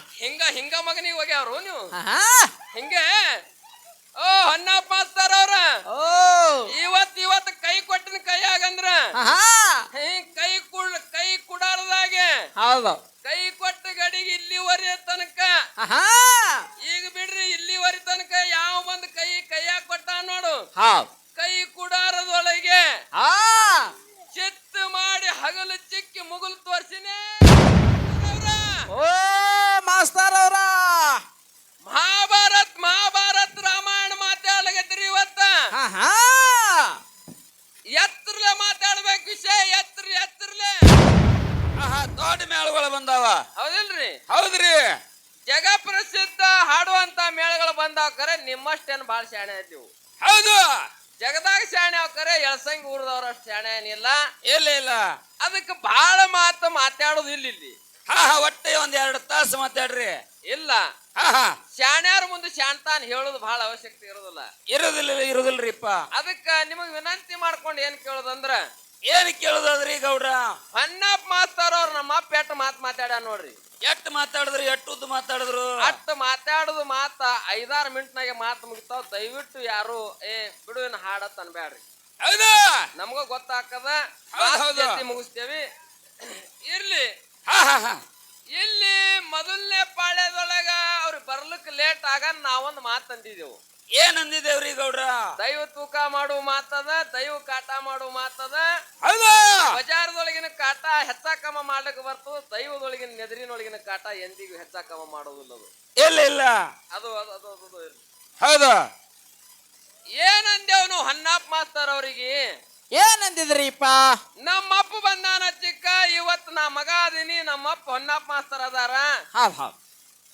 ಹಿಂಗ ಹಿಂಗ ಮಗನಿಗೆ ಹೋಗ್ಯಾವ್ರು ನೀವು? ಹಿಂಗೆ? ಓ ಹೊನ್ನಪ್ಪ ಪಾಸ್ತಾರ ಅವ್ರ. ಓ. ಇವತ್ ಇವತ್ ಕೈ ಕೊಟ್ಟಿನ ಕೈ ಆಗಂದ್ರ ಕೈ ಕುಡ್ ಕೈ ಕುಡಾರದಾಗೆ. ಹೌದು. ಕೈ ಕೊಟ್ಟ ಗಡಿಗೆ ಇಲ್ಲಿವರೆ ತನಕ. ಈಗ ಬಿಡ್ರಿ ಇಲ್ಲಿವರೆ ತನಕ ಯಾವ ಬಂದ್ ಕೈ ಕೈಯಾಗ ಕೊಟ್ಟ ನೋಡು. ಹೌದು. ಮೇಳಗಳು ಬಂದಾವ ಕರೆ ನಿಮ್ಮಷ್ಟೇನು ಬಾಳ ಶಾಣೆ ಆಯ್ತಿವು. ಹೌದು. ಜಗದಾಗ ಶಾಣೆ ಅವ್ಕರೆ ಎಳಸಂಗಿ ಊರದವ್ರ ಅಷ್ಟು ಶಾಣೆ ಏನಿಲ್ಲ. ಇಲ್ಲ ಇಲ್ಲ. ಅದಕ್ಕೆ ಬಹಳ ಮಾತು ಮಾತಾಡೋದು ಇಲ್ಲ ಇಲ್ಲಿ. ಹಾ ಹಾ ಒಟ್ಟೆ ಒಂದ್ ಎರಡು ತಾಸು ಮಾತಾಡ್ರಿ. ಇಲ್ಲ. ಹಾ ಹಾ. ಶಾಣ್ಯಾರ ಮುಂದೆ ಶಾಂತಾನ್ ಹೇಳೋದು ಬಹಳ ಅವಶ್ಯಕತೆ ಇರೋದಿಲ್ಲ. ಇರೋದಿಲ್ಲ ಇರುದಿಲ್ರಿಪ್ಪ. ಅದಕ್ಕ ನಿಮಗೆ ವಿನಂತಿ ಮಾಡ್ಕೊಂಡು ಏನ್ ಕೇಳೋದಂದ್ರ ಏನ್ ಕೇಳುದದ್ರಿ ಗೌಡ್ರ? ಹೊನ್ನಪ್ಪ ಮಾಸ್ತರ್ ಅವ್ರ ನಮ್ಮ ಪೆಟ್ಟ ಮಾತು ಮಾತಾಡ ನೋಡ್ರಿ. ಎಷ್ಟ್ ಮಾತಾಡಿದ್ರು ಎಷ್ಟ್ ಉದ್ದ ಮಾತಾಡಿದ್ರು? ಅಷ್ಟು ಮಾತಾಡುದು ಮಾತ ಐದಾರು ಮಿನಿಟ್ನಾಗೆ ಮಾತು ಮುಗಿತಾವ. ದಯವಿಟ್ಟು ಯಾರು ಏ ಬಿಡುವಿನ ಹಾಡತ್ ಅನ್ಬ್ಯಾಡ್ರಿ. ಹೌದಾ? ನಮಗೂ ಗೊತ್ತಾಕದ. ಹೌದ್ ಮುಗಿಸ್ತೇವಿ. ಇರ್ಲಿ. ಹಾ ಹಾ ಹಾ. ಇಲ್ಲಿ ಮೊದಲನೇ ಪಾಳ್ಯದೊಳಗ ಅವ್ರಿಗೆ ಬರ್ಲಿಕ್ಕೆ ಲೇಟ್ ಆಗ ನಾವೊಂದ್ ಮಾತ್ ಅಂದಿದೆವು ಏನ್ ಅಂದಿದ್ದೇವ್ರಿ ಗೌಡ್ರ? ದೈವ ತೂಕ ಮಾಡು ಮಾತದ ದೈವ ಕಾಟ ಮಾಡು ಮಾತದ. ಹೌದಾ? ಬಜಾರದೊಳಗಿನ ಕಾಟ ಹೆಚ್ಚಾಕಮ ಮಾಡ್ಲಿಕ್ ಬರ್ತು ದೈವದೊಳಗಿನ ನೆದರಿನೊಳಗಿನ ಕಾಟ ಎಂದಿಗೂ ಹೆಚ್ಚಾಕಮ ಮಾಡೋದಿಲ್ಲ ಅದು. ಇಲ್ಲ ಇಲ್ಲ. ಅದು ಅದು ಅದು ಅದು- ಅದು ಹನ್ನಾಪ್ ಹೌದು? ಏನಂದೇವ್ ನಾವು ಹನ್ನಪ್ಪ ಮಾಸ್ತರ್ ಅವ್ರಿಗೆ? ಏನಂದಿದ್ರಿಪ್ಪ? ನಮ್ಮಪ್ಪ ಬಂದಾನ ಚಿಕ್ಕ ಇವತ್ ನಾ ಮಗ ಅದೀನಿ ನಮ್ಮಪ್ಪ ಹೊನ್ನಪ್ಪ ಮಾಸ್ತರ್ ಅದಾರ. ಹೌದ್ ಹೌದು.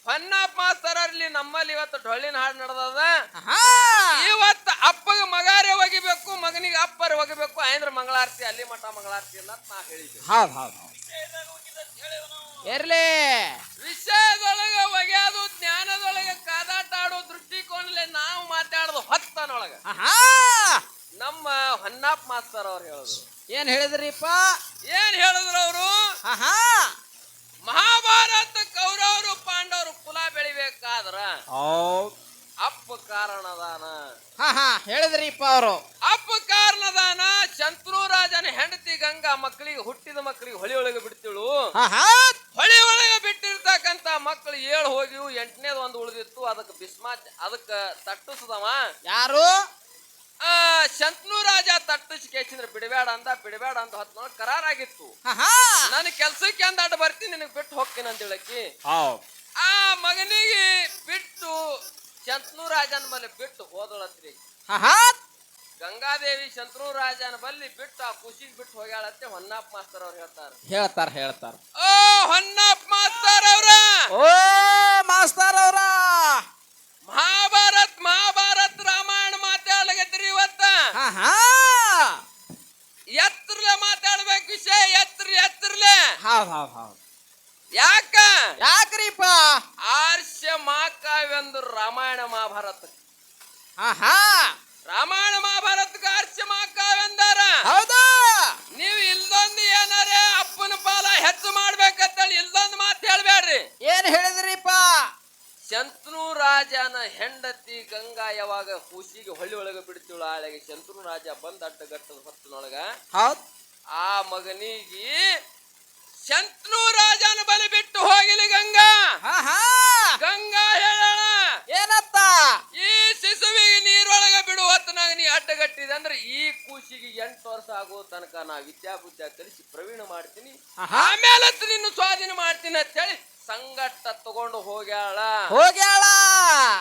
ಹೊನ್ನಪ್ಪ ಮಾಸ್ತರ ಅಲ್ಲಿ ನಮ್ಮಲ್ಲಿ ಇವತ್ತು ಡೊಳ್ಳಿನ ಹಾಡು ನಡೆದದ. ಇವತ್ತು ಅಪ್ಪಗ ಮಗಾರೆ ಒಗಿಬೇಕು ಮಗನಿಗೆ ಅಪ್ಪರ ಒಗಿಬೇಕು ಆಯ್ದ್ರ ಮಂಗಳಾರತಿ ಅಲ್ಲಿ ಮಠ ಮಂಗಳಾರತಿ ಇಲ್ಲ ಅಂತ ನಾ ಹೇಳಿದ್ದೆ ಹೌದು ಹೌದು ಇರ್ಲಿ. ವಿಷಯದೊಳಗ ಒಗ್ಯಾದು ಜ್ಞಾನದೊಳಗ ಕಾದಾಟ ಆಡೋ ದೃಷ್ಟಿಕೋನಲೆ ನಾವು ಮಾತಾಡೋದು ಹೊತ್ತನೊಳಗ. ನಮ್ಮ ಹೊನ್ನಪ್ಪ ಮಾಸ್ತರ್ ಅವ್ರು ಹೇಳೋದು. ಏನ್ ಹೇಳಿದ್ರಿಪ್ಪ ಏನ್ ಹೇಳಿದ್ರು ಅವರು ಹಾ ಮಹಾಭಾರತ ಕೌರವರು ಪಾಂಡವರು ಕುಲ ಬೆಳಿಬೇಕಾದ್ರ ಹೌದು ಅಪ್ಪ ಕಾರಣದಾನ ಹಾ ಹಾ ಅವರು ಅಪ್ಪ ಕಾರಣದಾನ ಶಂತ್ರು ರಾಜನ ಹೆಂಡತಿ ಗಂಗಾ ಮಕ್ಕಳಿಗೆ ಹುಟ್ಟಿದ ಮಕ್ಕಳಿಗೆ ಹೊಳಿ ಒಳಗೆ ಬಿಡ್ತಿಳು. ಹೊಳಿ ಒಳಗೆ ಬಿಟ್ಟಿರ್ತಕ್ಕಂತ ಮಕ್ಕಳು ಏಳು ಹೋಗಿವು ಎಂಟನೇದು ಒಂದು ಉಳಿದಿತ್ತು ಅದಕ್ಕೆ ಬಿಸ್ಮಾ ಅದಕ್ಕೆ ತಟ್ಟಿಸದವ. ಯಾರು? ಆ ಶಂತನು ರಾಜ ತಟ್ಟಿಸಿ ಕೇಸಿದ್ರೆ ಬಿಡಬೇಡ ಅಂದ ಬಿಡಬೇಡ ಅಂತ ಹೊತ್ತು ಕರಾರಾಗಿತ್ತು. ಹಾ ಹಾ. ನಾನು ಕೆಲ್ಸಕ್ಕೆ ಅಂದಾಟ ಅಡ್ಡ ಬರ್ತೀನಿ ನಿನಗೆ ಬಿಟ್ಟು ಹೋಗ್ತೀನಿ ಅಂತ ಹೇಳಕ್ಕಿ. ಆ ಮಗನಿಗೆ ಬಿಟ್ಟು ಶಂತನು ರಾಜನ ಮೇಲೆ ಬಿಟ್ಟು ಹೋದಳತ್ರಿ. ಗಂಗಾದೇವಿ ಶಂತ್ರು ರಾಜನ ಬಲ್ಲಿ ಬಿಟ್ಟು ಆ ಖುಷಿಗೆ ಬಿಟ್ಟು ಹೋಗ್ಯಾಳತ್ತೆ ಹೊನ್ನಪ್ಪ ಮಾಸ್ತರ್ ಅವ್ರು ಹೇಳ್ತಾರೆ. ಹೇಳ್ತಾರ ಹೇಳ್ತಾರ. ಓ ಹೊನ್ನಪ್ಪ ಮಾಸ್ತರ್ ಅವ್ರ! ಓ ಮಾಸ್ತರ್ ಅವ್ರ! ಮಹಾಭಾರತ್ ಮಹಾಭಾರತ್ ರಾಮಾಯಣ ಮಾತಾಡ್ಲಕತ್ರಿ ಇವತ್ತ. ಎತ್ತರ್ಲೆ ಮಾತಾಡ್ಬೇಕು ವಿಷಯ ಎತ್ರ ಎತ್ತರ್ಲೆ ಹೌದ್ ಹೌದ್ ಹೌದ್. ಯಾಕ? ಯಾಕ್ರಿಪ್ಪ? ಆರ್ಷ ಮಹಾಕಾವ್ಯಂದು ರಾಮಾಯಣ ಮಹಾಭಾರತ. ಹಾ ಹಾ. ರಾಮಾಯಣ ಮಹಾಭಾರತ ಆರ್ಷ ಹೌದಾ? ನೀವು ಇಲ್ದೊಂದು ಏನಾರೇ ಅಪ್ಪನ ಪಾಲ ಹೆಚ್ಚು ಮಾಡ್ಬೇಕಂತೇಳಿ ಇಲ್ದೊಂದು ಮಾತು ಹೇಳ್ಬೇಡ್ರಿ. ಏನ್ ಹೇಳಿದ್ರಿಪ್ಪ? ಶಂತನು ರಾಜನ ಹೆಂಡತಿ ಗಂಗಾ ಯಾವಾಗ ಹುಸಿಗೆ ಹೊಳ್ಳಿ ಒಳಗೆ ಬಿಡ್ತಿಳು ಆಳಿಗೆ ಶಂತನು ರಾಜ ಬಂದ ಅಡ್ಡಗಟ್ಟದ ಹೊತ್ತಿನೊಳಗ ಆ ಮಗನಿಗೆ ಶಂತನು ರಾಜನ ಬಲಿ ಬಿಟ್ಟು ಹೋಗಿಲಿ ಗಂಗಾ ಹಾ ಹಾ ಗಂಗಾ ಹೇಳೋಣ ಏನತ್ತ ಈ ಶಿಶುವಿಗೆ ನೀರೊಳಗೆ ಬಿಡು ನೀ ಅಂದ್ರೆ ಈ ಕೂಸಿಗೆ ಎಂಟು ವರ್ಷ ಆಗೋ ತನಕ ನಾ ವಿದ್ಯಾಬುದ್ಧ ಕಲಿಸಿ ಪ್ರವೀಣ ಮಾಡ್ತೀನಿ. ಆಮೇಲೆ ನಿನ್ನ ಸ್ವಾಧೀನ ಮಾಡ್ತೀನಿ ಅಂತ ಹೇಳಿ ಸಂಗಟ್ಟ ತಗೊಂಡು ಹೋಗ್ಯಾಳ. ಹೋಗ್ಯಾಳ.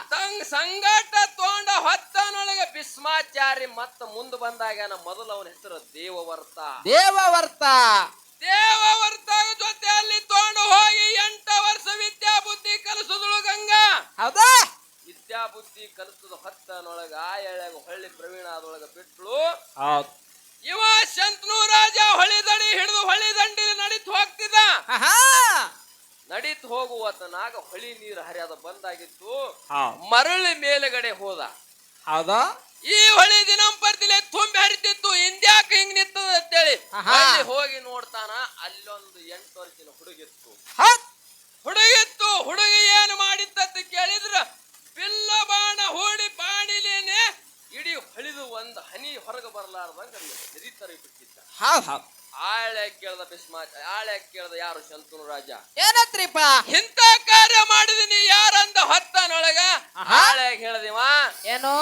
ತಂಗ್ ಸಂಗಟ ತಗೊಂಡ ಹೊತ್ತನೊಳಗೆ ಭೀಸ್ಮಾಚಾರಿ ಮತ್ತ ಮುಂದ ಬಂದಾಗ ಮೊದಲು ಅವನ ಹೆಸರು ದೇವವರ್ತ. ದೇವವರ್ತ. ದೇವವರ್ತ ಜೊತೆಯಲ್ಲಿ ತಗೊಂಡು ಹೋಗಿ ಎಂಟ ವರ್ಷ ವಿದ್ಯಾಬುದ್ಧಿ ಕಲಿಸಿದಳು ಗಂಗಾ. ಹೌದಾ? ವಿದ್ಯಾಬುದ್ಧಿ ಕಲಿಸದ ಹೊತ್ತನೊಳಗ ಆ ಎಳೆಗ ಹೊಳ್ಳಿ ಪ್ರವೀಣ ಅದೊಳಗ ಬಿಟ್ಲು ಇವ ಶಂತನು ರಾಜ ಹೊಳಿ ದಡಿ ಹಿಡಿದು ಹೊಳಿ ದಂಡಿ ನಡೀತು ಹೋಗ್ತಿದ್ದ. ನಡೀತು ಹೋಗುವತನಾಗ ಹೊಳಿ ನೀರು ಹರಿಯದ ಬಂದಾಗಿತ್ತು. ಮರಳಿ ಮೇಲುಗಡೆ ಹೋದ. ಹೌದಾ. ಈ ಹೊಳಿ ದಿನಂಪರ್ತಿಲೆ ತುಂಬಿ ಹರಿತಿತ್ತು. ಇಂದ್ಯಾಕ ಹಿಂಗ್ ನಿಂತದ ಅಂತೇಳಿ. ಅಲ್ಲಿ ಹೋಗಿ ನೋಡ್ತಾನ ಅಲ್ಲೊಂದು ಎಂಟು ವರ್ಷದ ಹುಡುಗಿತ್ತು. ಹುಡುಗಿತ್ತು. ಹುಡುಗಿ ಬಿಲ್ಲ ಬಾಣ ಹೂಡಿ ಬಾಣಿಲೇನೆ ಇಡೀ ಹೊಳಿದು ಒಂದು ಹನಿ ಹೊರಗೆ ಬರಲಾರ್ದಂಗ ನದಿ ತರಿಬಿಟ್ಟಿದ್ದ ಆಳೆ ಕೇಳ್ದ ಭೀಷ್ಮ ಆಳೆ ಕೇಳ್ದ ಯಾರು ಶಂತನು ರಾಜ? ಏನತ್ರಿಪ್ಪ? ಇಂಥ ಕಾರ್ಯ ಮಾಡಿದಿನಿ ಯಾರಂದ ಹೊತ್ತನೊಳಗ? ಆಳೆ ಹೇಳ್ದಿವ ಏನೋ?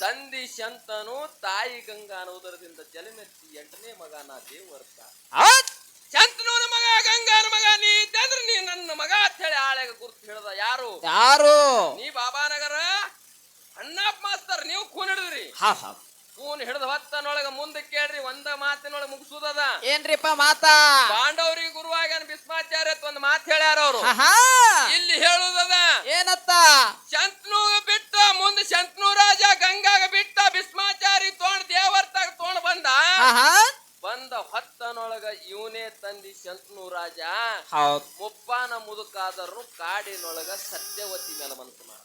ತಂದಿ ಶಂತನು ತಾಯಿ ಗಂಗಾ ಅನ್ನೋದರದಿಂದ ಜಲಮೆತ್ತಿ ಎಂಟನೇ ಮಗನ ದೇವರ್ತ. ಶಂತನೂನ ಮಗ ಗಂಗಾರ ಮಗ ನೀ ಇದ್ದಂದ್ರ ನೀ ನನ್ನ ಮಗ ಅಂತ ಹೇಳಿ ಆಳೆಗ ಗುರ್ತು ಹೇಳ್ದ ಯಾರು? ಯಾರು? ನೀ ಬಾಬಾನಗರ ಅಣ್ಣಪ್ಪ ಮಾಸ್ತರ್ ನೀವು ಕೂನ್ ಹಿಡಿದ್ರಿ. ಹಾ ಹಾ. ಕೂನ್ ಹಿಡಿದ ಹೊತ್ತನೊಳಗ ಮುಂದೆ ಕೇಳ್ರಿ ಒಂದ ಮಾತಿನೊಳಗ ಮುಗಿಸುದದ. ಏನ್ರಿಪ್ಪ ಮಾತಾ? ಪಾಂಡವರಿಗೆ ಗುರುವಾಗ ಭೀಷ್ಮಾಚಾರ್ಯ ಅಂತ ಒಂದ್ ಮಾತು ಹೇಳ್ಯಾರ ಅವರು. ಆಹಾ ಹೌದ್. ಮುಪ್ಪಾನ ಮುದುಕಾದರೂ ಕಾಡಿನೊಳಗ ಸತ್ಯವತಿ ಮೇಲೆ ಮನಸ್ಸು ಮಾಡ.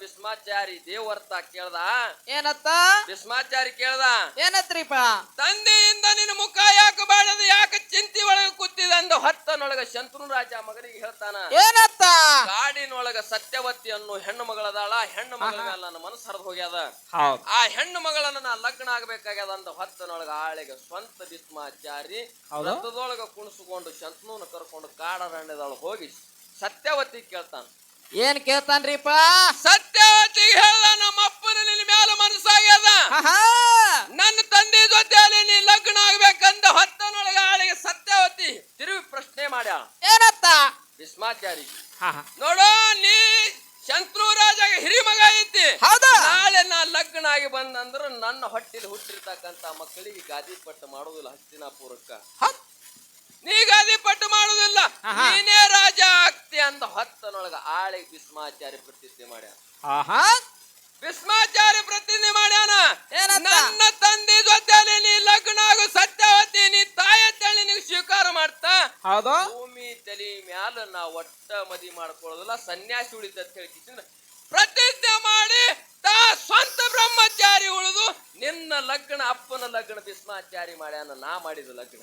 ಭೀಷ್ಮಾಚಾರಿ ದೇವರ್ತ ಕೇಳ್ದ? ಏನತ್ತ? ಭೀಷ್ಮಾಚಾರಿ ಕೇಳ್ದ? ಏನತ್ರಿಪ ತಂದೆಯಿಂದ ನಿನ್ನ ಮುಖ ಯಾಕೆ ಬಾಳದ ಯಾಕೆ ಚಿಂತಿ ಒಳಗೆ ಕೂತಿದ ಅಂದ ಹೊತ್ತನೊಳಗ ಶಂತನು ರಾಜ ಮಗನಿಗೆ ಹೇಳ್ತಾನ ಏನತ್ತ? ಕಾಡಿನೊಳಗ ಸತ್ಯವತಿ ಅನ್ನೋ ಹೆಣ್ಣು ಮಗಳದಾಳ ಹೆಣ್ಣು ಮಗಳ ಮೇಲೆ ನನ್ನ ಮನಸ್ಸು ಹರಿದು ಹೋಗ್ಯದ. ಆ ಹೆಣ್ಣು ಮಗಳನ್ನ ನಾ ಲಗ್ನ ಆಗ್ಬೇಕಾಗ್ಯದ ಅಂದ ಹೊತ್ತನೊಳಗ ಆಳಿಗೆ ಸ್ವಂತ ಭೀಷ್ಮಾಚಾರಿ? ರಥದೊಳಗ ಕುಣಿಸ್ಕೊಂಡು ಶಂತನೂನ ಕರ್ಕೊಂಡು ಕಾಡರಣ್ಯದೊಳಗೆ ಹೋಗಿ ಸತ್ಯವತಿ ಕೇಳ್ತಾನ. ಏನ್ ಕೇಳ್ತಾನ್ರಿಪ್ಪ? ಸತ್ಯವತಿ ಹೇಳ ನಮ್ಮ ಅಪ್ಪನ ನಿನ್ನ ಮ್ಯಾಲ ಮನಸ್ಸಾಗ್ಯದ. ನನ್ನ ತಂದೆ ಜೊತೆಯಲ್ಲಿ ನೀ ಲಗ್ನ ಆಗ್ಬೇಕಂದ ಹೊತ್ತನೊಳಗ ಆಳಿಗೆ ಸತ್ಯವತಿ ತಿರುಗಿ ಪ್ರಶ್ನೆ ಮಾಡ್ಯಾಳ ಏನತ್ತ? ಭೀಷ್ಮಾಚಾರಿ. ನೋಡೋ ನೀ ಶಂತ್ರು ರಾಜಾಗ ಹಿರಿ ಮಗ ಐತಿ. ನಾಳೆ ನಾ ಲಗ್ನ ಆಗಿ ಬಂದಂದ್ರ ನನ್ನ ಹೊಟ್ಟೆಲಿ ಹುಟ್ಟಿರ್ತಕ್ಕಂತ ಮಕ್ಕಳಿಗೆ ಗಾದಿ ಪಟ್ಟು ಮಾಡುದಿಲ್ಲ ಹಸ್ತಿನಾಪುರಕ್ಕ. ನೀ ಗಾದಿ ಪಟ್ಟು ಮಾಡುದಿಲ್ಲ. ನೀನೇ ರಾಜ ಆಗ್ತಿ ಅಂತ ಹೊತ್ತನೊಳಗ ಆಳಿ ಭೀಸ್ಮಾಚಾರ್ಯ ಪ್ರತಿಜ್ಞೆ ಮಾಡ್ಯಾನ. ಆಹಾ. ಭೀಸ್ಮಾಚಾರ್ಯ ಪ್ರತಿಜ್ಞೆ ಮಾಡ್ಯಾನ. ಏನಂತ? ನನ್ನ ತಂದೆ ಜೊತೆಲಿ ನೀ ಲಗ್ನ ಆಗು ಸತ್ಯವತಿ ನೀ ತಾಯ ತಳಿ ನೀವು ಸ್ವೀಕಾರ ಮಾಡ್ತಾ. ಹೌದು. ಭೂಮಿ ತಲಿ ಮ್ಯಾಲ ನಾ ಒಟ್ಟ ಮದಿ ಮಾಡ್ಕೊಳ್ಳೋದಿಲ್ಲ ಸನ್ಯಾಸಿ ಉಳಿತ ಅಂತ ಹೇಳಿ ಕಿಸಿಂದ ಪ್ರತಿಜ್ಞೆ ಮಾಡಿ ತಾ ಸ್ವಂತ ಬ್ರಹ್ಮಚಾರಿ ಉಳಿದು ಲಗ್ನ ಅಪ್ಪನ ಲಗ್ನ ಭೀಷ್ಮಾಚಾರಿ ಮಾಡ್ಯಾನ ನಾ ಮಾಡಿದ ಲಗ್ನ.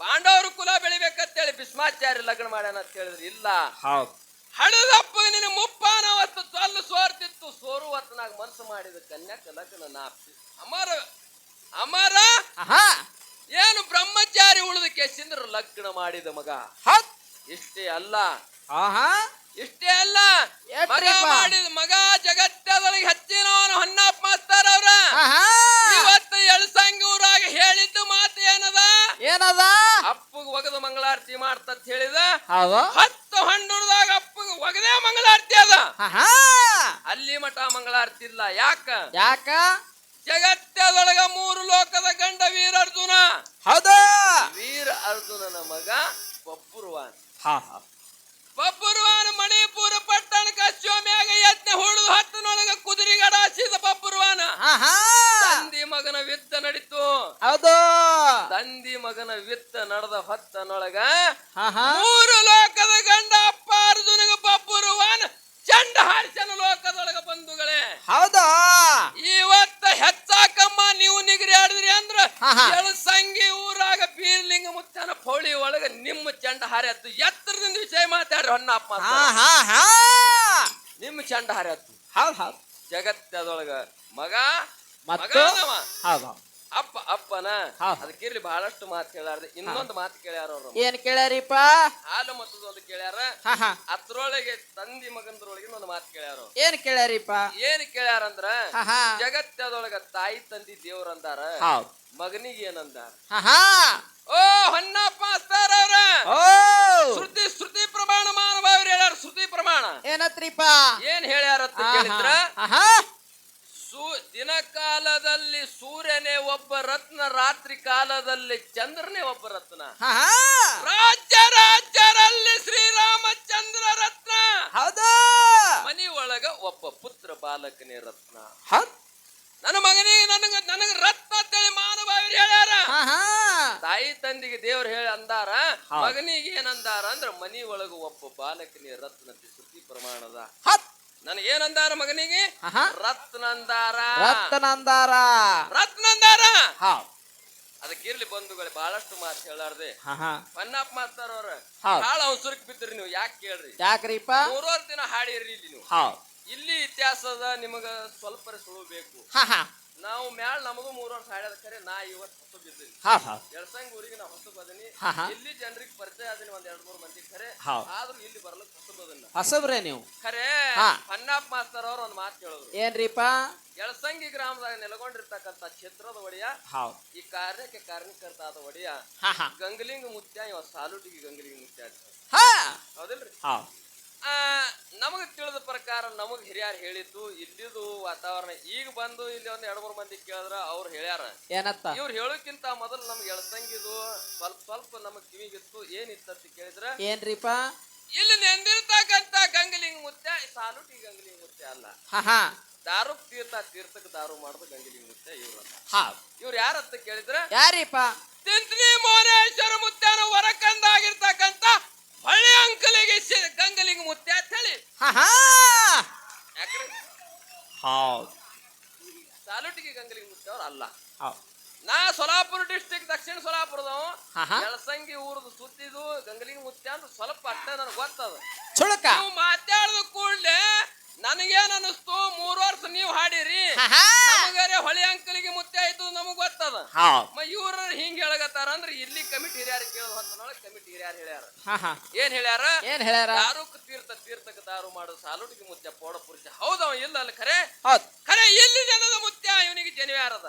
ಪಾಂಡವರು ಕುಲ ಬೆಳಿಬೇಕಂತೇಳಿ ಭೀಷ್ಮಾಚಾರಿ ಲಗ್ನ ಮಾಡ್ಯಾನ ಅಂತ ಹೇಳಿದ್ರೆ ಇಲ್ಲ. ಹಳದಪ್ಪ ನಿನ್ನ ಮುಪ್ಪಾನ ಹೊತ್ತು ತೊಲ್ಲು ಸೋರ್ತಿತ್ತು ಸೋರು ಹೊತ್ತನಾಗ ಮನಸ್ಸು ಮಾಡಿದ ಕನ್ಯಾಕ ಲಗ್ನ ನಾ ಅಮರ ಅಮರ! ಏನು ಬ್ರಹ್ಮಚಾರಿ ಉಳಿದ ಕೇಸಿಂದ್ರ ಲಗ್ನ ಮಾಡಿದ ಮಗ. ಇಷ್ಟೇ ಅಲ್ಲ. ಇಷ್ಟೇ ಅಲ್ಲ. ಮಗ? ಮಾಡಿದ ಮಗ ಜಗತ್ತದೊಳಗೆ ಹಚ್ಚಿನವನು ಹೊನ್ನಪ್ಪ. ಮಾಸ್ತರ್ ಅವ್ರ ಇವತ್ತು ಎಳಸಂಗಿ ಊರಾಗ ಹೇಳಿದ್ದು ಮಾತು ಏನದ? ಏನದ? ಅಪ್ಪಗ ಒಗದ ಮಂಗಳಾರತಿ ಅಂತ ಹೇಳಿದ? ಹತ್ತು ಹಣ್ಣುರದಾಗ ಅಪ್ಪಗ ಒಗದೇ ಮಂಗಳಾರತಿ ಅದ. ಅಲ್ಲಿ ಮಠ ಮಂಗಳಾರತಿ ಇಲ್ಲ. ಯಾಕ? ಯಾಕ? ಜಗತ್ತದೊಳಗ ಮೂರು ಲೋಕದ ಗಂಡ ವೀರ ಅರ್ಜುನ ಹೌದ. ವೀರ ಅರ್ಜುನನ ಮಗ ಬಬ್ಬುರ್ವಾನ್ ಬಬ್ಬುರುವಾನ ಮಣಿಪುರ ಪಟ್ಟಣಕ ಅಶ್ವಮ್ಯಾಗ ಯತ್ನ ಹುಳಿದು ಹತ್ತನೊಳಗ ಕುದುರೆಗಡ ಹಸಿದ ಬಬ್ಬುರುವಾನ ಆಹಾ ತಂದಿ ಮಗನ ವಿತ್ತ ನಡೀತು. ಹೌದು. ತಂದಿ ಮಗನ ವಿತ್ತ ನಡೆದ ಹೊತ್ತನೊಳಗ ಮೂರು ಲೋಕದ ಗಂಡ ಅಪ್ಪ ಅರ್ಜುನಿಗೆ ಬಬ್ಬುರುವನ್ ಚಂಡ ಹಾರಿಸನ ಲೋಕದೊಳಗ ಬಂಧುಗಳೇ. ಹೌದಾ? ಇವತ್ತ ಹೆಚ್ಚಾಕಮ್ಮ ನೀವು ನಿಗರಿ ಆಡಿದ್ರಿ ಅಂದ್ರ ಸಂಗಿ ಊರಾಗ ಬೀರ್ಲಿಂಗ ಮುತ್ತನ ಪೌಳಿ ಒಳಗ ನಿಮ್ಮ ಚಂಡ ಹಾರಿ ಹತ್ತು. ಎತ್ತರದಿಂದ ವಿಷಯ ಮಾತಾಡ್ರಿ ಹೊನ್ನಪ್ಪ ನಿಮ್ಮ ಚಂಡ ಹಾರಿ ಹತ್ತು. ಹೌದು ಹೌದು. ಜಗತ್ತದೊಳಗ ಮಗ ಮತ್ತು? ಹೌದು ಅಪ್ಪ ಅಪ್ಪನ. ಅದಕ್ಕಿರ್ಲಿ ಬಹಳಷ್ಟು ಮಾತು ಕೇಳ್ಯಾರ ಇನ್ನೊಂದು ಮಾತು ಕೇಳ್ಯಾರ ಅವ್ರು. ಏನ್ ಕೇಳ್ಯಾರಿಪ್ಪ? ಹಾಲು ಮತ್ತದ ಒಂದು ಕೇಳ್ಯಾರ. ಅದ್ರೊಳಗೆ ತಂದಿ ಮಗನದ್ರೊಳಗೆ ಒಂದು ಮಾತು ಕೇಳ್ಯಾರ. ಏನ್ ಕೇಳ್ಯಾರಿಪ್ಪ? ಏನ್ ಕೇಳ್ಯಾರ ಅಂದ್ರ ಆಹಾ ಜಗತ್ತದೊಳಗ ತಾಯಿ ತಂದಿ ದೇವ್ರ ಅಂದಾರ. ಮಗನಿಗೆ ಏನಂದಾರ? ಓ ಹೊನ್ನಪ್ಪ ಮಾಸ್ತರ್ ಅವ್ರ. ಶ್ರುತಿ ಶ್ರುತಿ ಪ್ರಮಾಣ ಮಾನಭಾವ್ರು ಹೇಳ್ಯಾರ ಶ್ರುತಿ ಪ್ರಮಾಣ. ಏನತ್ರಿಪ್ಪ? ಏನ್ ಹೇಳ್ಯಾರ ಅಂತ ಕೇಳಿದ್ರ? ಸೂ ದಿನ ಕಾಲದಲ್ಲಿ ಸೂರ್ಯನೇ ಒಬ್ಬ ರತ್ನ ರಾತ್ರಿ ಕಾಲದಲ್ಲಿ ಚಂದ್ರನೇ ಒಬ್ಬ ರತ್ನ. ರಾಜ್ಯ ರಾಜ್ಯರಲ್ಲಿ ಶ್ರೀರಾಮಚಂದ್ರ ರತ್ನ. ಹೌದು! ಮನಿ ಒಳಗ ಒಬ್ಬ ಪುತ್ರ ಬಾಲಕನೇ ರತ್ನ. ನನ್ನ ಮಗನಿಗೆ ನನಗ ನನಗ ರತ್ನ ತಾಯಿ ತಂದಿಗೆ ದೇವ್ರು ಹೇಳಿ ಅಂದಾರ. ಮಗನಿಗೆ ಏನಂದಾರ ಅಂದ್ರ ಮನಿ ಒಳಗ ಒಬ್ಬ ಬಾಲಕನಿ ರತ್ನ ಸುದ್ದಿ ಶ್ರುತಿ ಪ್ರಮಾಣದ ನನಗೇನಂದಾರ ಮಗನಿಗೆ? ರತ್ನಂದಾರ ರತ್ನಂದಾರ ರತ್ನಂದಾರ ಅದಕ್ಕಿರ್ಲಿ ಬಂಧುಗಳೇ ಬಹಳಷ್ಟು ಮಾತು ಹೇಳಾರ್ದೆ. ಪನ್ನಪ್ಪ ಮಾಸ್ತಾರ ಅವ್ರ. ಹಾಳ ಅವಸರಕ್ಕೆ ಬಿದ್ರಿ ನೀವು ಯಾಕೆ ಕೇಳ್ರಿ? ಯಾಕ್ರಿಪ್ಪ? ಮೂರ್ವರ್ ದಿನ ಹಾಡಿರ್ರಿ ಇಲ್ಲಿ ನೀವು. ಇಲ್ಲಿ ಇತಿಹಾಸದ ನಿಮಗ ಸ್ವಲ್ಪ ಸುಳು ಬೇಕು. ನಾವು ಮ್ಯಾಲ ನಮಗೂ ಮೂರು ವರ್ಷ ಹಾಡ್ಯದ ಖರೆ ನಾ ಇವತ್ತು ಹೊಸ ಬಿದ್ದೀನಿ. ಹಾ ಹಾ. ಎಳ್ಸಂಗ್ ಊರಿಗೆ ನಾ ಹೊಸ ಬದನಿ. ಹಾ, ಹಾ. ಇಲ್ಲಿ ಜನರಿಗೆ ಪರಿಚಯ ಆದಿನಿ ಒಂದ್ ಎರಡ್ ಮೂರ್ ಮಂದಿ ಖರೆ. ಹೌದ್. ಆದ್ರೂ ಇಲ್ಲಿ ಬರ್ಲಕ್ ಹೊಸ ಬದನ್ನ ಹೊಸಬ್ರೇ ನೀವು? ಖರೆ ಹಾ. ಮಾಸ್ತರ್ ಅವ್ರ ಒಂದ್ ಮಾತು ಹೇಳಿದ್ರು ಏನ್ರಿಪ್ಪ? ಎಳಸಂಗಿ ಗ್ರಾಮದಾಗ ನೆಲೆಗೊಂಡಿರ್ತಕ್ಕಂಥ ಕ್ಷೇತ್ರದ ಒಡೆಯ ಹೌದ್ ಈ ಕಾರ್ಯಕ್ಕೆ ಕಾರಣಕರ್ತ ಆದ ಒಡೆಯ ಹಾ ಹಾ. ಗಂಗಲಿಂಗ ಮುತ್ಯ ಇವ ಸಾಲುಟಿಗೆ ಗಂಗಲಿಂಗ ಮುತ್ಯ ಅಂತ. ಹೌದಿಲ್ರಿ? ಹೌದ್ ನಮಗ ತಿಳಿದ ಪ್ರಕಾರ ನಮಗೆ ಹಿರಿಯರು ಹೇಳಿದ್ದು ಇಲ್ಲಿದು ವಾತಾವರಣ ಈಗ ಬಂದು ಇಲ್ಲಿ ಒಂದು ಎರಡು ಮೂರ್ ಮಂದಿ ಕೇಳಿದ್ರ ಅವ್ರು ಹೇಳ್ಯಾರ. ಏನತ್ತ? ಇವ್ರು ಹೇಳೋಕ್ಕಿಂತ ಮೊದಲು ನಮ್ಗೆ ಎಳಸಂಗಿದು ಸ್ವಲ್ಪ ಸ್ವಲ್ಪ ನಮಗ್ ಕಿವಿಗಿತ್ತು ಏನಿತ್ತಂತ ಕೇಳಿದ್ರ. ಏನ್ರಿಪ್ಪ? ಇಲ್ಲಿ ನೆಂದಿರ್ತಕ್ಕಂತ ಗಂಗಲಿಂಗ ಮುತ್ಯ ಸಾಲುಟಿ ಗಂಗಲಿಂಗ ಮುತ್ಯ ಅಲ್ಲ. ದಾರು ತೀರ್ಥ ತೀರ್ಥಕ್ ದಾರು ಮಾಡುದು ಗಂಗಲಿಂಗ ಮುತ್ಯ ಇವ್ರು. ಇವ್ರ ಇವ್ರು ಯಾರತ್ತ ಕೇಳಿದ್ರ? ಯಾರಿಪ್ಪ? ತಿಂತ್ಲಿ ಮೋನೇಶ್ವರ ಮುತ್ಯನ ಹೊರಕಂದಾಗಿರ್ತಕ್ಕಂತ ಹಳ್ಳಿ ಅಂಕಲಿಗೆ ಗಂಗಲಿಗೆ ಮುತ್ತೆ ಅಂತ ಹೇಳಿ. ಯಾಕ್ರಿ? ಹೌದು. ಸಾಲುಟಿಗೆ ಗಂಗಲಿಗೆ ಮುತ್ಯ ಅವ್ರು ಅಲ್ಲ. ಹೌದ್. ನಾ ಸೊಲಾಪುರ ಡಿಸ್ಟಿಕ್ ದಕ್ಷಿಣ ಸೊಲಾಪುರದವ. ಎಳಸಂಗಿ ಊರದು ಸುತ್ತಿದು ಗಂಗಲಿಗೆ ಮುತ್ತೆ ಅಂತ ಸ್ವಲ್ಪ ಅಟ್ಟ ನನಗೆ ಗೊತ್ತದ. ಮಾತಾಡಿದ ಕೂಡಲೇ ನನಗೇನ್ ಅನಿಸ್ತು ಮೂರ್ ವರ್ಷ ನೀವು ಹಾಡಿರಿ. ಹಾ ಹಾ. ನಮಗರೆ ಹೊಳೆ ಅಂಕಲಿಗೆ ಮುತ್ಯ ಆಯ್ತು ನಮಗ್ ಗೊತ್ತದ. ಇವ್ರ ಹಿಂಗ್ ಹೇಳಗತ್ತಾರ ಅಂದ್ರೆ ಇಲ್ಲಿ ಕಮಿಟಿ ಹಿರಿಯರ್ ಕೇಳೋದ್ ಹೊತ್ತನೊಳ ಕಮಿಟಿ ಹಿರಿಯರ್ ಹೇಳ್ಯಾರ. ಹಾ ಹಾ. ಏನ್ ಹೇಳ್ಯಾರ? ಏನ್ ಹೇಳ್ಯಾರ? ದಾರುಕ್ ತೀರ್ಥ ತೀರ್ಥಕ ದಾರು ಮಾಡು ಸಾಲುಟಿಗೆ ಮುತ್ಯ ಪೋಡ ಪುರುಷ. ಹೌದವ ಇಲ್ಲ ಅಲ್ಲ ಖರೆ? ಖರೆ ಇಲ್ಲಿ ಜನದ ಮುತ್ಯ ಇವನಿಗೆ ಜನಿವಾರದ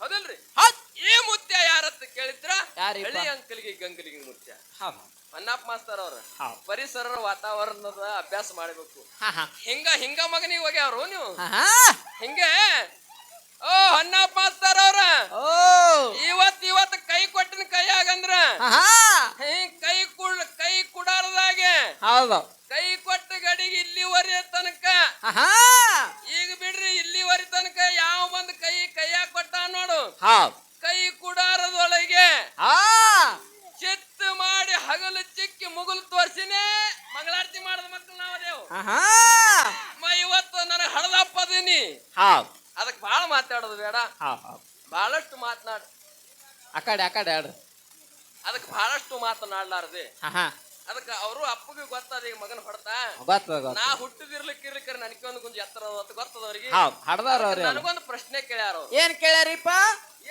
ಹೌದಲ್ರಿ? ಹೌದ್. ಈ ಮುತ್ಯ ಯಾರತ್ತ ಕೇಳಿದ್ರ? ಹಳ್ಳಿ ಅಂಕಲಿಗೆ ಗಂಗಲಿಗೆ ಮುತ್ಯ. ಹೌದ್. ಅಣ್ಣಪ್ಪ ಮಾಸ್ತರ್ ಅವ್ರ. ಪರಿಸರ ವಾತಾವರಣದ ಅಭ್ಯಾಸ ಮಾಡಬೇಕು. ಹಿಂಗ ಹಿಂಗ ಮಗನಿಗೆ ಹೋಗ್ಯಾವ್ರು ನೀವು? ಹಿಂಗೆ? ಓ ಹೊನ್ನಪ್ಪ ಮಾಸ್ತರ್ ಅವ್ರ. ಇವತ್ ಇವತ್ ಕೈ ಕೊಟ್ಟಿನ ಕೈ ಆಗಂದ್ರ ಕೈ ಕುಡ್ ಕೈ ಕುಡಾರದಾಗೆ ಕೈ ಕೊಟ್ಟ ಗಡಿಗೆ ಇಲ್ಲಿವರೆ ತನಕ. ಈಗ ಬಿಡ್ರಿ ಇಲ್ಲಿವರೆ ತನಕ ಯಾವ ಬಂದ್ ಕೈ ಕೈಯಾಗ ಕೊಟ್ಟ ನೋಡು ಹೌದ್ ಕೈ ಕುಡಾರದೊಳಗೆ ಹಾ ಚಿತ್ತ ಮಾಡಿ ಹಗಲು ಚಿಕ್ಕಿ ಮುಗುಲು ತೋರ್ಸಿನೇ ಮಂಗಳಾರತಿ ಮಾಡದ ಮಕ್ಕಳು ನಾವದೇವು ಹಾ ಹಾ ಮ ಇವತ್ತು ನನಗೆ ಹಳದಪ್ಪ ಅದೀನಿ ಹೌದ್ ಅದಕ್ಕೆ ಭಾಳ ಮಾತಾಡೋದು ಬೇಡ. ಬಹಳಷ್ಟು ಮಾತನಾಡ. ಅಕಾಡೆ ಅಕಾಡೆ ಆಡು. ಅದಕ್ಕೆ ಬಹಳಷ್ಟು ಮಾತನಾಡ್ಲಾರ್ದೆ. ಅದಕ್ಕೆ ಅವರು ಅಪ್ಪಗೆ ಗೊತ್ತದ ಈಗ ಮಗನ ಹೊಡ್ತಾ ನಾ ಹುಟ್ಟದಿರ್ಲಿಕ್ಕಿರ್ಲಿಕ್ಕರ ನನಗೊಂದು ಗುಂಜಿ ಎತ್ತರ ಅದ ಗೊತ್ತದ ಅವ್ರಿಗೆ. ನನಗೊಂದು ಪ್ರಶ್ನೆ ಕೇಳ್ಯಾರ ಏನ್ ಕೇಳ್ಯಾರಿಪ್ಪ?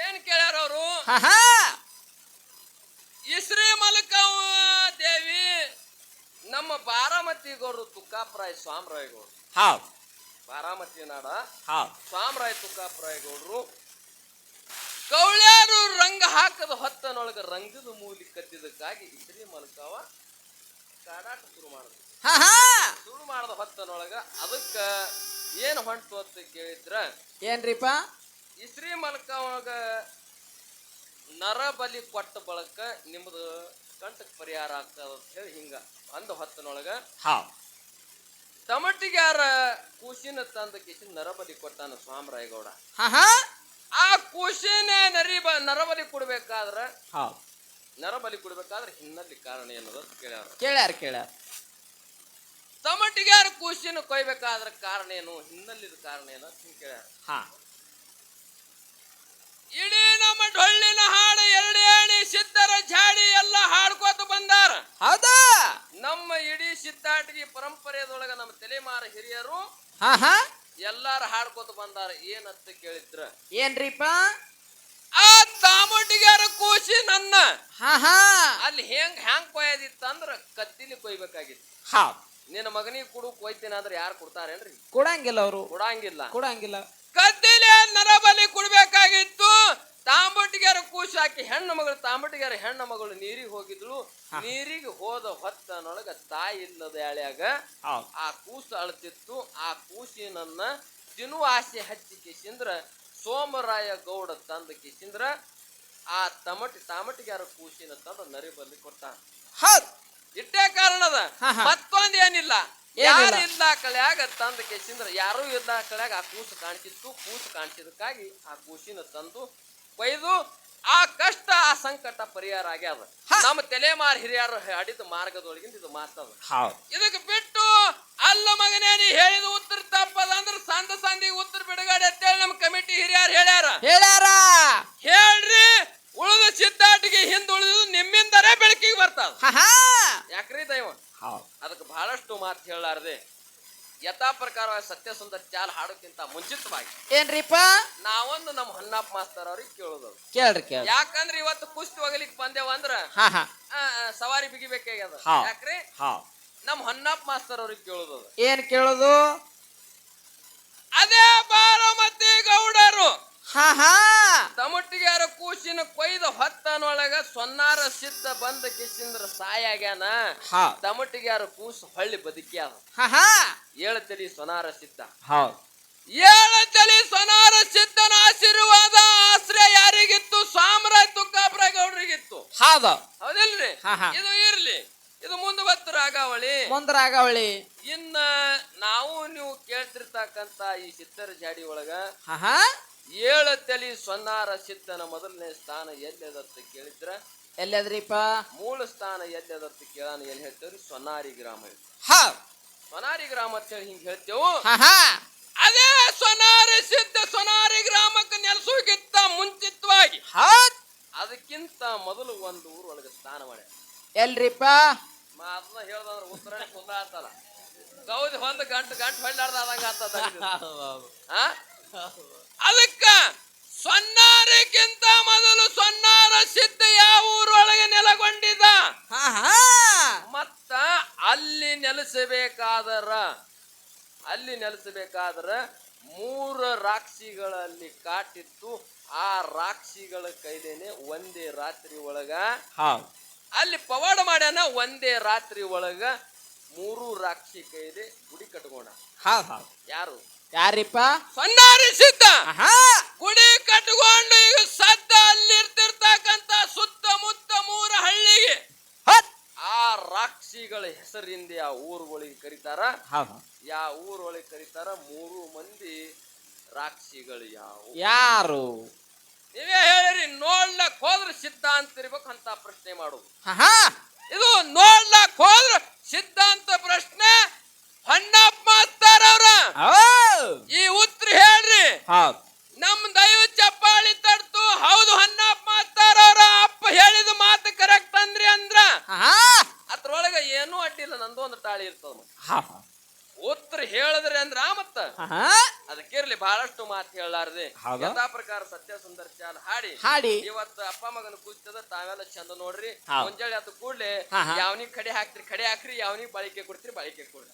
ಏನ್ ಕೇಳ್ಯಾರ ಅವರು? ಇಸ್ರಿ ಮಲಕವ್ವ ದೇವಿ ನಮ್ಮ ಬಾರಾಮತಿ ತುಕ್ಕಾಪ್ರಾಯ್ ಗೌಡ್ರು ಹೌದ್ ಬಾರಾಮತಿ ನಾಡ ಹಾ. ಸ್ವಾಮರಾಯ್ ತುಕ್ಕಾಪರಾಯ್ ಗೌಡರು ಕೌಳ್ಯಾರು ರಂಗ ಹಾಕದ ಹೊತ್ತನೊಳಗ ರಂಗದ ಮೂಲಿ ಕದ್ದಿದ್ದಕ್ಕಾಗಿ ಇಸ್ರಿ ಮಲಕಾವ ಕಾಡಾಟ ಶುರು ಮಾಡಿದ್ರು. ಹಾ ಹಾ. ಶುರು ಮಾಡದ ಹೊತ್ತನೊಳಗ ಅದಕ್ಕ ಏನು ಹೊಂಟು ಅಂತ ಕೇಳಿದ್ರ? ಏನ್ರಿಪ್ಪ? ಇಸ್ರಿ ಮಲ್ಕವಾಗ ನರಬಲಿ ಕೊಟ್ಟ ಬಳಕ ನಿಮ್ದು ಕಂಟಕ್ ಪರಿಹಾರ ಆಗ್ತದ ಅಂತ ಹೇಳಿ ಹಿಂಗ ಅಂದ ಹೊತ್ತನೊಳಗ ಹೌದ್ ತಮಟಿಗ್ಯಾರ ಕೂಸಿನ ತಂದ ಕಿಶಿನ ನರಬಲಿ ಕೊಟ್ಟಾನ ಸ್ವಾಮರಾಯಗೌಡ? ಹಾ ಹಾ. ಆ ಕೂಸಿನೇ ನರಿ ಬ ನರಬಲಿ ಕೊಡ್ಬೇಕಾದ್ರ ನರಬಲಿ ಕೊಡ್ಬೇಕಾದ್ರೆ ಹಿನ್ನೆಲೆ ಕಾರಣ ಏನದ ಕೇಳ್ಯಾರ. ಕೇಳ್ಯಾರ ಕೇಳ್ಯಾರ. ತಮಟಿಗ್ಯಾರ ಕೂಸಿನ ಕೊಯ್ಬೇಕಾದ್ರ ಕಾರಣ ಏನು ಹಿನ್ನೆಲಿದ ಕಾರಣ ಏನೋ ಕೇಳ್ಯಾರ. ಹಾ. ಇಡೀ ನಮ್ಮ ಡೊಳ್ಳಿನ ಹಾಡು ಎರಡೇಣಿ ಸಿದ್ಧರ ಜಾಡಿ ಎಲ್ಲ ಹಾಡ್ಕೋತ ಬಂದಾರ. ಹೌದಾ? ನಮ್ಮ ಇಡೀ ಸಿದ್ದಾಟಗಿ ಪರಂಪರೆಯದೊಳಗ ನಮ್ಮ ತಲೆಮಾರ ಹಿರಿಯರು ಹಾ ಹಾ. ಎಲ್ಲಾರ ಹಾಡ್ಕೋತ ಬಂದಾರ. ಏನಂತ ಕೇಳಿದ್ರ? ಏನ್ರಿಪ್ಪ? ಆ ತಾಮಟಿಗಾರ ಕೂಸಿ ನನ್ನ. ಹಾ ಹಾ. ಅಲ್ಲಿ ಹೆಂಗ್ ಹ್ಯಾಂಗ್ ಕೊಯ್ಯದಿತ್ತಂದ್ರ ಕತ್ತಿಲಿ ಕೊಯ್ಬೇಕಾಗಿತ್ತು. ಹಾ ನಿನ್ನ ಮಗನಿಗೆ ಕುಡು ಕೊಯ್ತೀನಿ ಅಂದ್ರೆ ಯಾರು ಕೊಡ್ತಾರೇನ್ರಿ? ಕೊಡಂಗಿಲ್ಲ ಅವರು. ಕೊಡಂಗಿಲ್ಲ. ಕೊಡಂಗಿಲ್ಲ. ಕದ್ದಿಲೆ ನರಬಲಿ ಕೊಡ್ಬೇಕಾಗಿತ್ತು. ತಾಂಬಟ್ಟಿಗಾರ ಕೂಸು ಹಾಕಿ ಹೆಣ್ಣು ಮಗಳು ತಾಂಬಟ್ಟಿಗಾರ ಹೆಣ್ಣು ಮಗಳು ನೀರಿಗೆ ಹೋಗಿದ್ಳು. ನೀರಿಗೆ ಹೋದ ಹೊತ್ತನೊಳಗ ತಾಯಿ ಇಲ್ಲದ ಎಳ್ಯಾಗ ಆ ಕೂಸು ಅಳ್ತಿತ್ತು. ಆ ಕೂಸಿನನ್ನ ತಿನ್ನುವ ಆಸೆ ಹಚ್ಚಿ ಕಿಸಿಂದ್ರ ಸೋಮರಾಯ ಗೌಡ ತಂದ ಕಿಸಿಂದ್ರ ಆ ತಮಟಿ ತಾಮಟಿಗಾರ ಕೂಸಿನ ತಂದ ನರಿಬಲ್ಲಿ ಕೊಟ್ಟ. ಇಟ್ಟೇ ಕಾರಣದ. ಮತ್ತೊಂದು ಏನಿಲ್ಲ. ಯಾರು ಇದ್ದ ತಂದ ಕೇಸಿಂದ್ರ ಯಾರು ಇದ್ದ ಕಲ್ಯಾಗ ಆ ಕೂಸು ಕಾಣಿಸಿತ್ತು ಕೂಸು ಕಾಣಿಸಿದಕ್ಕಾಗಿ ಆ ಕೂಸಿನ ತಂದು ಕೊಯ್ದು ಆ ಕಷ್ಟ ಆ ಸಂಕಟ ಪರಿಹಾರ ಆಗ್ಯಾದ. ನಮ್ಮ ತಲೆಮಾರ್ ಹಿರಿಯರು ಹಾಡಿದ ಮಾರ್ಗದೊಳಗಿಂದ ಇದು ಮಾತದ ಇದಕ್ಕೆ ಬಿಟ್ಟು ಅಲ್ಲ ಮಗನೇ ನೀ ಹೇಳಿದ ಉತ್ತರ ತಪ್ಪದ ಅಂದ್ರೆ ಸಂದ ಸಂದಿಗೆ ಉತ್ತರ ಬಿಡುಗಡೆ ಅಂತೇಳಿ ನಮ್ಮ ಕಮಿಟಿ ಹಿರಿಯರು ಹೇಳ್ಯಾರ. ಹೇಳ್ಯಾರ. ಹೇಳ್ರಿ ಉಳಿದ ಸಿದ್ದಾಟಿಗೆ ಹಿಂದುಳಿದು ನಿಮ್ಮಿಂದರೇ ಬೆಳಕಿಗೆ ಬರ್ತದ. ಮಾತು ಹೇಳಲಾರದೆ. ಯಥಾ ಪ್ರಕಾರ ಸತ್ಯಸುಂದರ ಚಾಲ್ ಹಾಡೋಕ್ಕಿಂತ ಮುಂಚಿತವಾಗಿ ಏನ್ರಿಪ್ಪ? ನಾವೊಂದು ನಮ್ಮ ಹೊನ್ನಪ್ಪ ಮಾಸ್ತರ್ ಅವ್ರಿಗೆ ಕೇಳೋದು ಕೇಳ್ರಿ ಕೇಳ್ರಿ. ಯಾಕಂದ್ರೆ ಇವತ್ತು ಕುಸ್ತಿ ಹೋಗ್ಲಿಕ್ಕೆ ಬಂದೇವ ಅಂದ್ರ ಹಾ ಹಾ. ಆ, ಆ, ಸವಾರಿ ಬಿಗಿಬೇಕಾಗ್ಯದ. ಹಾ. ಯಾಕ್ರಿ? ಹಾ ನಮ್ಮ ಹೊನ್ನಪ್ಪ ಮಾಸ್ತರ್ ಅವ್ರಿಗೆ ಕೇಳೋದು. ಏನ್ ಕೇಳೋದು? ಅದೇ ಬಾರಮತಿ ಗೌಡರು. ಹಾ ಹಾ. ತಮಟಿಗಾರ ಕೂಸಿನ ಕೊಯ್ದ ಹೊತ್ತನೊಳಗ ಸೊನ್ನಾರ ಸಿದ್ಧ ಬಂದ ಕಿಸಿಂದ್ರ ಸಾಯಾಗ್ಯಾನ. ಹಾ. ತಮಟಿಗಾರ ಕೂಸು ಹೊಳ್ಳಿ ಬದುಕ್ಯಾದ ಹಾ ಹಾ. ಏಳತಲಿ ಸೊನಾರ ಸಿದ್ಧ. ಹೌದು ಏಳತಲಿ ಸೊನಾರ ಸಿದ್ಧನ ಆಶೀರ್ವಾದ ಆಶ್ರಯ ಯಾರಿಗಿತ್ತು? ಸಾಮ್ರಾಜ್ ತುಕ್ಕಾಪುರ ಗೌಡರಿಗಿತ್ತು ಹೌದು. ಹೌದಿಲ್ರಿ? ಹಾ, ಹಾ. ಇದು ಇರ್ಲಿ. ಇದು ಮುಂದೆ ಬತ್ತು ರಾಗಾವಳಿ. ಮುಂದ್ರಾಗವಳಿ ಇನ್ನ ನಾವು ನೀವು ಕೇಳ್ತಿರ್ತಕ್ಕಂತ ಈ ಸಿದ್ದರ ಜಾಡಿ ಒಳಗ ಹಾ ಹಾ. ಏಳು ತಲಿ ಸೊನ್ನಾರ ಸಿದ್ಧನ ಮೊದಲನೇ ಸ್ಥಾನ ಎಲ್ಲದತ್ತ ಕೇಳಿದ್ರ? ಎಲ್ಲದ್ರಿಪ್ಪ? ಮೂಲ ಸ್ಥಾನ ಎಲ್ಲದತ್ತ ಕೇಳಾನ ಎಲ್ಲಿ ಹೇಳ್ತೇವ್ರಿ? ಸೊನ್ನಾರಿ ಗ್ರಾಮ ಹಾ. ಸೊನಾರಿ ಗ್ರಾಮ ಅಂತ ಹೇಳಿ ಹಿಂಗ್ ಹೇಳ್ತೇವು. ಹಾ ಹಾ. ಅದೇ ಸೊನಾರಿ ಸಿದ್ಧ ಸೊನಾರಿ ಗ್ರಾಮಕ್ಕೆ ನೆಲೆಸೋಕ್ಕಿಂತ ಮುಂಚಿತವಾಗಿ. ಅದಕ್ಕಿಂತ ಮೊದಲು ಒಂದು ಊರೊಳಗೆ ಸ್ನಾನ ಮಾಡ್ಯಾರ. ಎಲ್ರಿಪ್ಪ? ಅದನ್ನ ಹೇಳ್ದಂದ್ರೆ ಉತ್ತರ ಕುಂದಾತಲ್ಲ ಗೌದಿ ಒಂದು ಗಂಟು ಗಂಟು ಹೊಳ್ಳಾರ್ದ ಆದಂಗ ಆತದ ಆ? ಅದಕ್ಕ ಸೊನ್ನಾರಕ್ಕಿಂತ ಮೊದಲು ಸೊನ್ನಾರ ಸಿದ್ಧ ಯಾವ ಊರೊಳಗೆ ನೆಲೆಗೊಂಡಿದ್ದ ಮತ್ತ ಅಲ್ಲಿ ನೆಲೆಸಬೇಕಾದರ ಅಲ್ಲಿ ನೆಲೆಸಬೇಕಾದ್ರ ಮೂರು ರಾಕ್ಷಿಗಳಲ್ಲಿ ಕಾಟಿತ್ತು. ಆ ರಾಕ್ಷಿಗಳ ಕೈಲೇನೆ ಒಂದೇ ರಾತ್ರಿ ಒಳಗ ಅಲ್ಲಿ ಪವಾಡ ಮಾಡ್ಯಾನ ಒಂದೇ ರಾತ್ರಿ ಒಳಗ ಮೂರು ರಾಕ್ಷಿ ಕೈದೆ ಗುಡಿ ಹೌದ್ ಯಾರು? ಯಾರಿಪ್ಪ? ಸೊನ್ನಾರಿ ಸಿದ್ಧ. ಗುಡಿ ಕಟ್ಕೊಂಡು ಈಗ ಸದ್ದ ಅಲ್ಲಿರ್ತಿರ್ತಕ್ಕಂತ ಸುತ್ತಮುತ್ತ ಮೂರ ಹಳ್ಳಿಗೆ. ಆ ರಾಕ್ಷಿಗಳ ಹೆಸರಿಂದ ಆ ಊರುಗಳಿಗೆ ಕರೀತಾರ? ಯಾ ಯಾವ ಊರೊಳಗೆ ಕರೀತಾರ? ಮೂರು ಮಂದಿ ರಾಕ್ಷಿಗಳು ಯಾವ? ಯಾರು? ನೀವೇ ಹೇಳಿರಿ ನೋಡ್ಲಕ್ ಹೋದ್ರ ಸಿದ್ಧಾಂತ ಇರ್ಬೇಕು ಅಂತ ಪ್ರಶ್ನೆ ಮಾಡುದು. ಇದು ನೋಡ್ಲಕ್ ಹೋದ್ರ ಸಿದ್ಧಾಂತ ಪ್ರಶ್ನೆ ಹೊನ್ನಪ್ಪ ಮಾಸ್ತಾರ ಅವ್ರ ಹೌದ್ ಈ ಉತ್ತರ ಹೇಳ್ರಿ ಹೌದ್ ನಮ್ ದೈವ ಚಪ್ಪಾಳಿ ತಡ್ತು ಹೌದು ಹೊನ್ನಪ್ಪ ಮಾಸ್ತಾರ ಅವ್ರ ಅಪ್ಪ ಹೇಳಿದ ಮಾತು ಕರೆಕ್ಟ್ ಅಂದ್ರಿ ಅಂದ್ರ ಹಾ ಹಾ ಅದ್ರೊಳಗ ಏನೂ ಅಡ್ಡಿಲ್ಲ ನಂದು ಒಂದು ತಾಳಿ ಇರ್ತದ ಹಾ ಉತ್ತರ ಹೇಳಿದ್ರಿ ಅಂದ್ರ ಮತ್ತ ಹಾ ಅದಕ್ಕಿರ್ಲಿ ಬಹಳಷ್ಟು ಮಾತು ಹೇಳಾರ್ದೆ ಯಥಾ ಪ್ರಕಾರ ಸತ್ಯ ಸುಂದರ ಚಾಲ್ ಹಾಡಿ. ಹಾಡಿ. ಇವತ್ತು ಅಪ್ಪ ಮಗನ ಕೂಸ್ತದ ತಾವೆಲ್ಲ ಚಂದ ನೋಡ್ರಿ. ಮುಂಜಾನೆ ಅದು ಕೂಡ್ಲೆ. ಯಾವನಿಗೆ ಕಡೆ ಹಾಕ್ತಿರಿ ಕಡೆ ಹಾಕ್ರಿ ಯಾವನಿಗೆ ಬಾಳಿಕೆ ಕೊಡ್ತೀರಿ ಬಾಳಿಕೆ ಕೊಡ್ರಿ.